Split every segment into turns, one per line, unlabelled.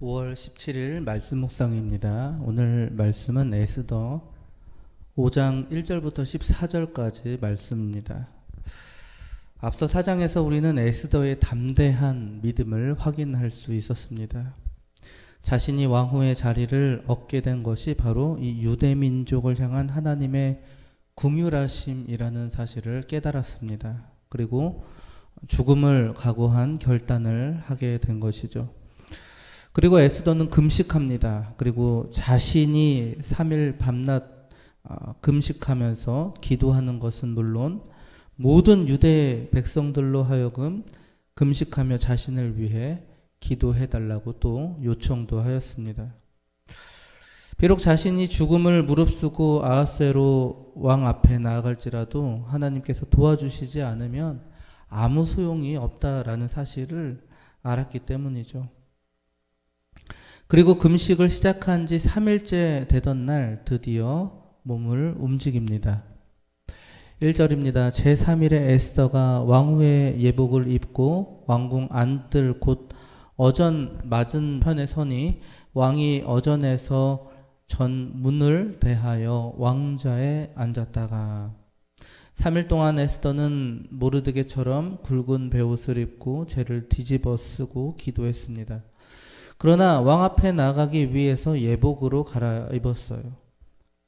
5월 17일 말씀 묵상입니다. 오늘 말씀은 에스더 5장 1절부터 14절까지 말씀입니다. 앞서 4장에서 우리는 에스더의 담대한 믿음을 확인할 수 있었습니다. 자신이 왕후의 자리를 얻게 된 것이 바로 이 유대 민족을 향한 하나님의 궁휼하심이라는 사실을 깨달았습니다. 그리고 죽음을 각오한 결단을 하게 된 것이죠. 그리고 에스더는 금식합니다. 그리고 자신이 3일 밤낮 아, 금식하면서 기도하는 것은 물론 모든 유대 백성들로 하여금 금식하며 자신을 위해 기도해 달라고 또 요청도 하였습니다. 비록 자신이 죽음을 무릅쓰고 아하스로 왕 앞에 나아갈지라도 하나님께서 도와주시지 않으면 아무 소용이 없다라는 사실을 알았기 때문이죠. 그리고 금식을 시작한 지 3일째 되던 날 드디어 몸을 움직입니다. 1절입니다. 제3일에 에스더가 왕후의 예복을 입고 왕궁 안뜰 곧 어전 맞은 편에 서니 왕이 어전에서 전 문을 대하여 왕자에 앉았다가 3일 동안 에스더는 모르드게처럼 굵은 베옷을 입고 죄를 뒤집어 쓰고 기도했습니다. 그러나 왕 앞에 나가기 위해서 예복으로 갈아입었어요.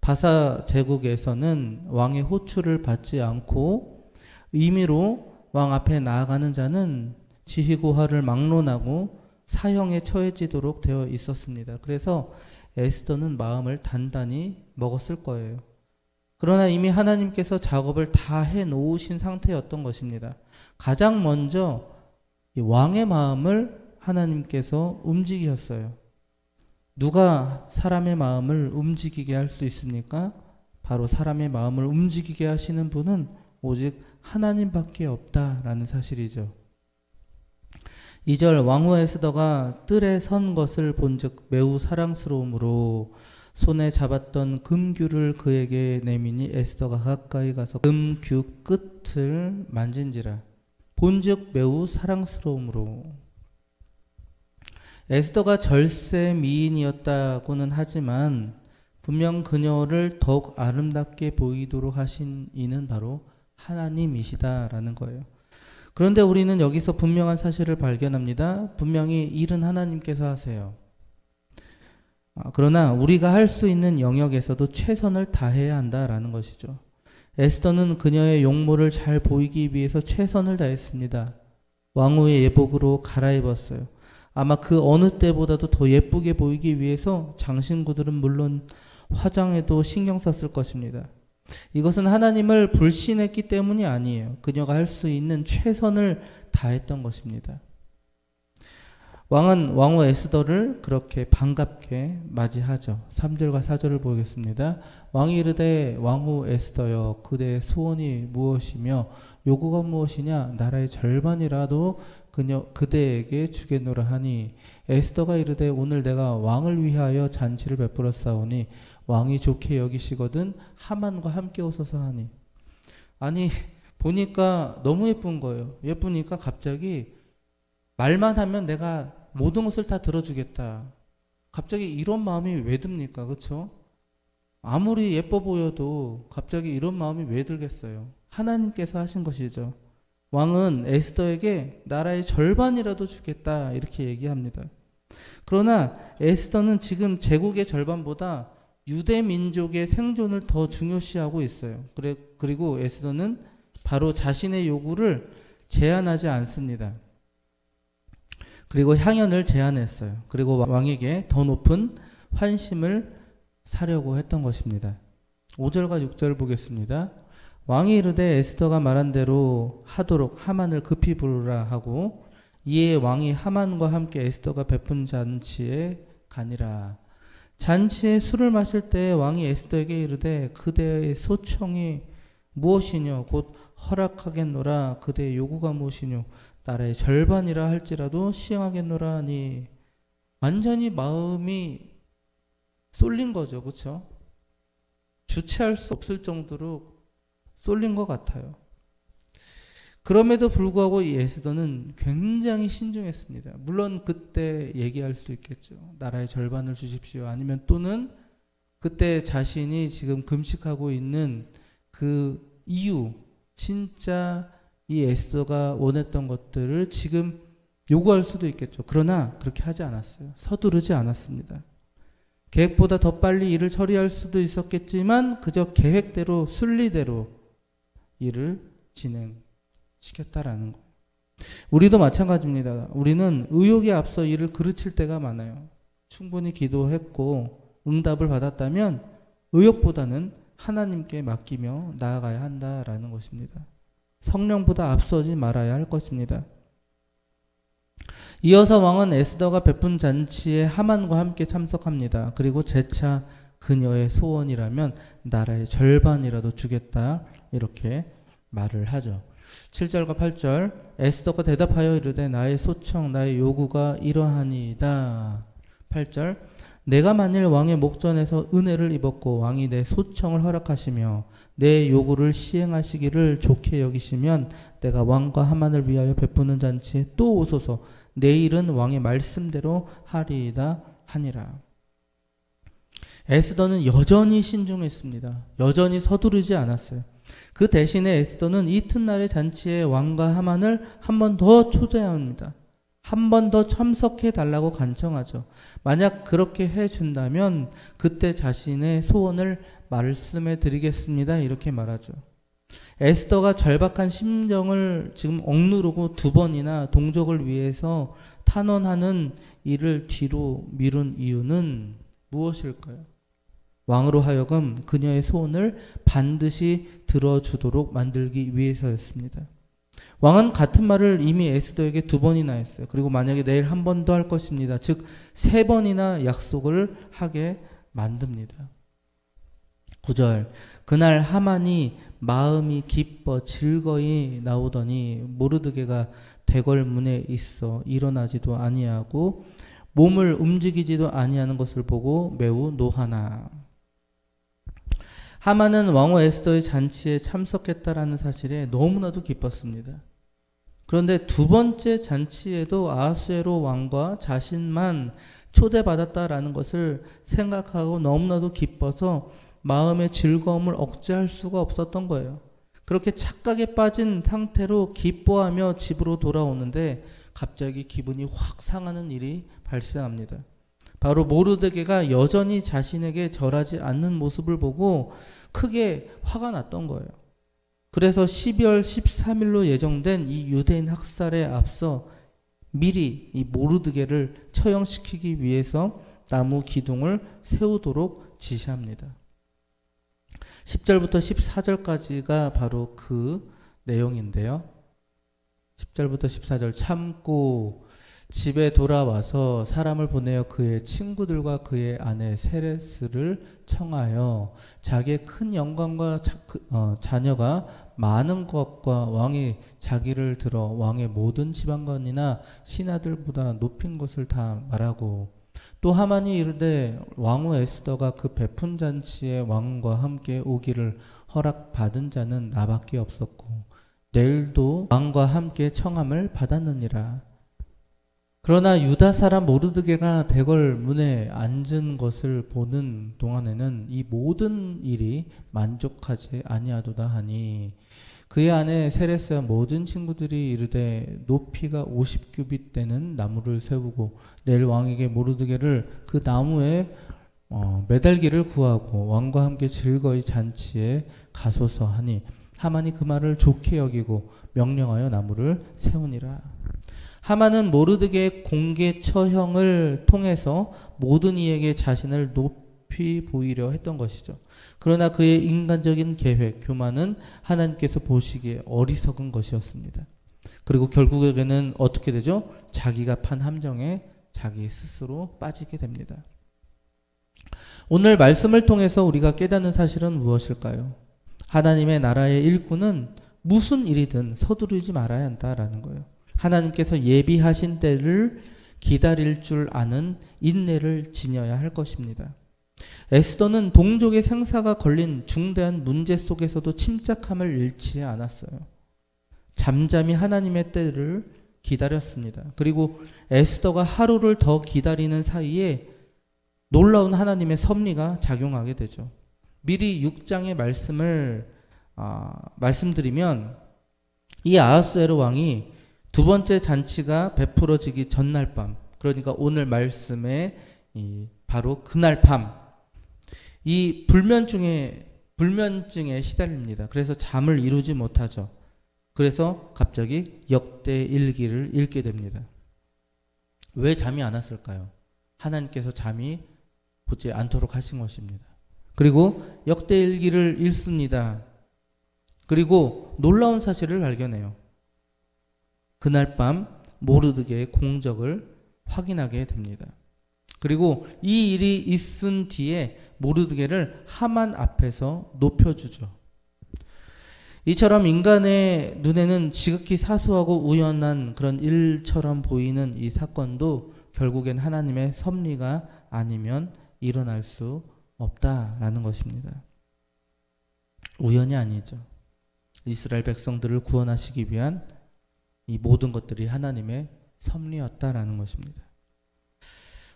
바사 제국에서는 왕의 호출을 받지 않고 의미로 왕 앞에 나아가는 자는 지휘고하를 막론하고 사형에 처해지도록 되어 있었습니다. 그래서 에스더는 마음을 단단히 먹었을 거예요. 그러나 이미 하나님께서 작업을 다 해 놓으신 상태였던 것입니다. 가장 먼저 왕의 마음을 하나님께서 움직이셨어요. 누가 사람의 마음을 움직이게 할 수 있습니까? 바로 사람의 마음을 움직이게 하시는 분은 오직 하나님밖에 없다라는 사실이죠. 2절 왕후 에스더가 뜰에 선 것을 본즉 매우 사랑스러움으로 손에 잡았던 금규를 그에게 내미니 에스더가 가까이 가서 금규 끝을 만진지라 본즉 매우 사랑스러움으로 에스더가 절세 미인이었다고는 하지만 분명 그녀를 더욱 아름답게 보이도록 하신 이는 바로 하나님이시다라는 거예요. 그런데 우리는 여기서 분명한 사실을 발견합니다. 분명히 일은 하나님께서 하세요. 아, 그러나 우리가 할 수 있는 영역에서도 최선을 다해야 한다라는 것이죠. 에스더는 그녀의 용모를 잘 보이기 위해서 최선을 다했습니다. 왕후의 예복으로 갈아입었어요. 아마 그 어느 때보다도 더 예쁘게 보이기 위해서 장신구들은 물론 화장에도 신경 썼을 것입니다. 이것은 하나님을 불신했기 때문이 아니에요. 그녀가 할 수 있는 최선을 다했던 것입니다. 왕은 왕후 에스더를 그렇게 반갑게 맞이하죠. 3절과 4절을 보겠습니다. 왕이 이르되 왕후 에스더여 그대의 소원이 무엇이며 요구가 무엇이냐 나라의 절반이라도 그녀 그대에게 주겠노라 하니 에스더가 이르되 오늘 내가 왕을 위하여 잔치를 베풀었사오니 왕이 좋게 여기시거든 하만과 함께 오소서 하니 아니 보니까 너무 예쁜 거예요. 예쁘니까 갑자기 말만 하면 내가 모든 것을 다 들어주겠다. 갑자기 이런 마음이 왜 듭니까? 그렇죠? 아무리 예뻐 보여도 갑자기 이런 마음이 왜 들겠어요? 하나님께서 하신 것이죠. 왕은 에스더에게 나라의 절반이라도 주겠다 이렇게 얘기합니다. 그러나 에스더는 지금 제국의 절반보다 유대 민족의 생존을 더 중요시하고 있어요. 그래, 그리고 에스더는 바로 자신의 요구를 제한하지 않습니다. 그리고 향연을 제안했어요. 그리고 왕에게 더 높은 환심을 사려고 했던 것입니다. 5절과 6절 보겠습니다. 왕이 이르되 에스더가 말한 대로 하도록 하만을 급히 부르라 하고 이에 왕이 하만과 함께 에스더가 베푼 잔치에 가니라. 잔치에 술을 마실 때 왕이 에스더에게 이르되 그대의 소청이 무엇이뇨? 곧 허락하겠노라. 그대의 요구가 무엇이뇨? 나라의 절반이라 할지라도 시행하겠노라 하니 완전히 마음이 쏠린 거죠. 그렇죠 주체할 수 없을 정도로 쏠린 것 같아요 그럼에도 불구하고 이 에스더는 굉장히 신중했습니다. 물론 그때 얘기할 수도 있겠죠. 나라의 절반을 주십시오. 아니면 또는 그때 자신이 지금 금식하고 있는 그 이유, 진짜 이 에스더가 원했던 것들을 지금 요구할 수도 있겠죠. 그러나 그렇게 하지 않았어요. 서두르지 않았습니다. 계획보다 더 빨리 일을 처리할 수도 있었겠지만 그저 계획대로 순리대로 일을 진행시켰다라는 거. 우리도 마찬가지입니다. 우리는 의욕에 앞서 일을 그르칠 때가 많아요. 충분히 기도했고 응답을 받았다면 의욕보다는 하나님께 맡기며 나아가야 한다라는 것입니다. 성령보다 앞서지 말아야 할 것입니다. 이어서 왕은 에스더가 베푼 잔치에 하만과 함께 참석합니다. 그리고 재차 그녀의 소원이라면 나라의 절반이라도 주겠다 이렇게 말을 하죠. 7절과 8절 에스더가 대답하여 이르되 나의 소청 나의 요구가 이러하니이다. 8절 내가 만일 왕의 목전에서 은혜를 입었고 왕이 내 소청을 허락하시며 내 요구를 시행하시기를 좋게 여기시면 내가 왕과 하만을 위하여 베푸는 잔치에 또 오소서 내일은 왕의 말씀대로 하리이다 하니라. 에스더는 여전히 신중했습니다. 여전히 서두르지 않았어요. 그 대신에 에스더는 이튿날의 잔치에 왕과 하만을 한 번 더 초대합니다. 한 번 더 참석해 달라고 간청하죠. 만약 그렇게 해 준다면 그때 자신의 소원을 말씀해 드리겠습니다. 이렇게 말하죠. 에스더가 절박한 심정을 지금 억누르고 두 번이나 동족을 위해서 탄원하는 일을 뒤로 미룬 이유는 무엇일까요? 왕으로 하여금 그녀의 소원을 반드시 들어주도록 만들기 위해서였습니다. 왕은 같은 말을 이미 에스더에게 두 번이나 했어요. 그리고 만약에 내일 한 번 더 할 것입니다. 즉, 세 번이나 약속을 하게 만듭니다. 9절. 그날 하만이 마음이 기뻐 즐거이 나오더니 모르드게가 대궐 문에 있어 일어나지도 아니하고 몸을 움직이지도 아니하는 것을 보고 매우 노하나. 하만은 왕후 에스더의 잔치에 참석했다라는 사실에 너무나도 기뻤습니다. 그런데 두 번째 잔치에도 아수에로 왕과 자신만 초대받았다라는 것을 생각하고 너무나도 기뻐서 마음의 즐거움을 억제할 수가 없었던 거예요. 그렇게 착각에 빠진 상태로 기뻐하며 집으로 돌아오는데 갑자기 기분이 확 상하는 일이 발생합니다. 바로 모르드게가 여전히 자신에게 절하지 않는 모습을 보고 크게 화가 났던 거예요. 그래서 12월 13일로 예정된 이 유대인 학살에 앞서 미리 이 모르드게를 처형시키기 위해서 나무 기둥을 세우도록 지시합니다. 10절부터 14절까지가 바로 그 내용인데요. 10절부터 14절 참고 집에 돌아와서 사람을 보내어 그의 친구들과 그의 아내 세레스를 청하여 자기의 큰 영광과 자, 그, 어, 자녀가 많은 것과 왕이 자기를 들어 왕의 모든 지방관이나 신하들보다 높인 것을 다 말하고 또 하만이 이르되 왕후 에스더가 그 베푼 잔치에 왕과 함께 오기를 허락받은 자는 나밖에 없었고 내일도 왕과 함께 청함을 받았느니라. 그러나 유다 사람 모르드게가 대궐 문에 앉은 것을 보는 동안에는 이 모든 일이 만족하지 아니하도다 하니 그의 아내 세레스와 모든 친구들이 이르되 높이가 50규빗 되는 나무를 세우고 내일 왕에게 모르드게를 그 나무에 어, 매달기를 구하고 왕과 함께 즐거이 잔치에 가소서 하니 하만이 그 말을 좋게 여기고 명령하여 나무를 세우니라. 하만은 모르드게의 공개 처형을 통해서 모든 이에게 자신을 높이 보이려 했던 것이죠. 그러나 그의 인간적인 계획, 교만은 하나님께서 보시기에 어리석은 것이었습니다. 그리고 결국에는 어떻게 되죠? 자기가 판 함정에 자기 스스로 빠지게 됩니다. 오늘 말씀을 통해서 우리가 깨닫는 사실은 무엇일까요? 하나님의 나라의 일꾼은 무슨 일이든 서두르지 말아야 한다라는 거예요. 하나님께서 예비하신 때를 기다릴 줄 아는 인내를 지녀야 할 것입니다. 에스더는 동족의 생사가 걸린 중대한 문제 속에서도 침착함을 잃지 않았어요. 잠잠히 하나님의 때를 기다렸습니다. 그리고 에스더가 하루를 더 기다리는 사이에 놀라운 하나님의 섭리가 작용하게 되죠. 미리 6장의 말씀을 아, 말씀드리면 이 아하스에르 왕이 두 번째 잔치가 베풀어지기 전날 밤, 그러니까 오늘 말씀의 이 바로 그날 밤, 이 불면증에 불면증에 시달립니다. 그래서 잠을 이루지 못하죠. 그래서 갑자기 역대 일기를 읽게 됩니다. 왜 잠이 안 왔을까요? 하나님께서 잠이 보지 않도록 하신 것입니다. 그리고 역대 일기를 읽습니다. 그리고 놀라운 사실을 발견해요. 그날 밤 모르드게의 공적을 확인하게 됩니다. 그리고 이 일이 있은 뒤에 모르드게를 하만 앞에서 높여주죠. 이처럼 인간의 눈에는 지극히 사소하고 우연한 그런 일처럼 보이는 이 사건도 결국엔 하나님의 섭리가 아니면 일어날 수 없다라는 것입니다. 우연이 아니죠. 이스라엘 백성들을 구원하시기 위한 이 모든 것들이 하나님의 섭리였다라는 것입니다.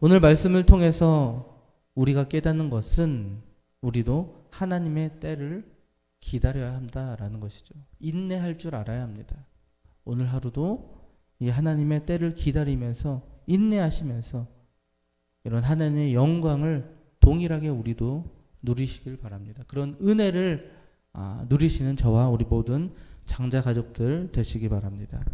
오늘 말씀을 통해서 우리가 깨닫는 것은 우리도 하나님의 때를 기다려야 한다라는 것이죠. 인내할 줄 알아야 합니다. 오늘 하루도 이 하나님의 때를 기다리면서 인내하시면서 이런 하나님의 영광을 동일하게 우리도 누리시길 바랍니다. 그런 은혜를 아, 누리시는 저와 우리 모든 장자 가족들 되시기 바랍니다.